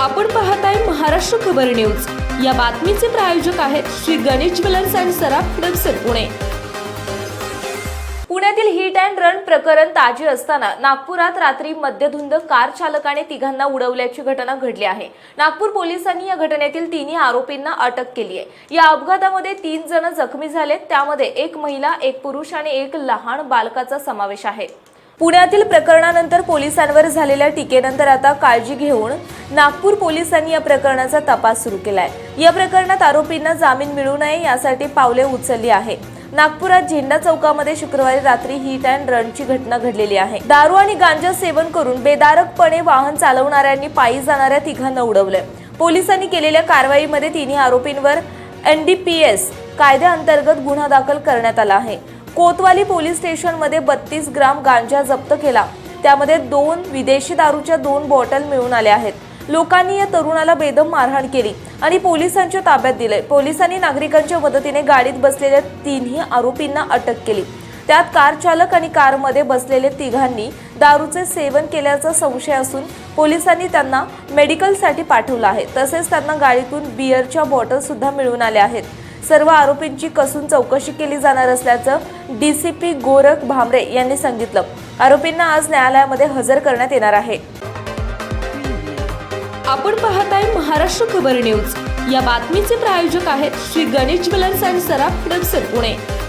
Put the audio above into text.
आपण पाहताय महाराष्ट्र खबर न्यूज. या बातमीचे प्रायोजक आहेत श्री गणेश ज्वेलर्स अँड सराफ हडपसर पुणे. पुण्यातील हिट अँड रन प्रकरण ताजे असताना नागपुरात रात्री मद्यधुंद कार चालकाने तिघांना उडवल्याची घटना घडली आहे. नागपूर पोलिसांनी या घटनेतील तिन्ही आरोपींना अटक केली आहे. या अपघातामध्ये तीन जण जखमी झालेत. त्यामध्ये एक महिला एक पुरुष आणि एक लहान बालकाचा समावेश आहे. पुण्यातील प्रकरणानंतर पोलिसांवर झालेल्या टीकेनंतर आता काळजी घेऊन नागपूर पोलिसांनी या प्रकरणाचा तपास सुरू केलाय. या प्रकरणात आरोपींना जामीन मिळू नये यासाठी पावले उचलली आहे. नागपुरात झेंडा चौकामध्ये शुक्रवारी रात्री हिट अँड रनची घटना घडलेली आहे. दारू आणि गांजा सेवन करून बेदारकपणे वाहन चालवणाऱ्यांनी पायी जाणाऱ्या तिघांना उडवलंय. पोलिसांनी केलेल्या कारवाईमध्ये तिन्ही आरोपींवर एनडीपीएस कायद्याअंतर्गत गुन्हा दाखल करण्यात आला आहे. कोतवाली पोलीस स्टेशनमध्ये बत्तीस ग्राम गांजा जप्त केला. त्यामध्ये दोन विदेशी दारूच्या दोन बॉटल मिळून आल्या आहेत. लोकांनी या तरुणाला बेदम मारहाण केली आणि पोलिसांच्या ताब्यात दिले. पोलिसांनी नागरिकांच्या मदतीने गाडीत बसलेल्या तिन्ही आरोपींना अटक केली. त्यात कार चालक आणि कारमध्ये बसलेले तिघांनी दारूचे सेवन केल्याचा संशय असून पोलिसांनी त्यांना मेडिकलसाठी पाठवलं आहे. तसेच त्यांना गाडीतून बिअरच्या बॉटल सुद्धा मिळून आल्या आहेत. सर्व आरोपींची कसून चौकशी केली जाणार असल्याचं डीसीपी गोरख भामरे यांनी सांगितलं. आरोपींना आज न्यायालयामध्ये हजर करण्यात येणार आहे. आपण पाहत आहे महाराष्ट्र खबर न्यूज. या बातमीचे प्रायोजक आहेत श्री गणेश ज्वेलर्स अँड सराफ हडपसर पुणे.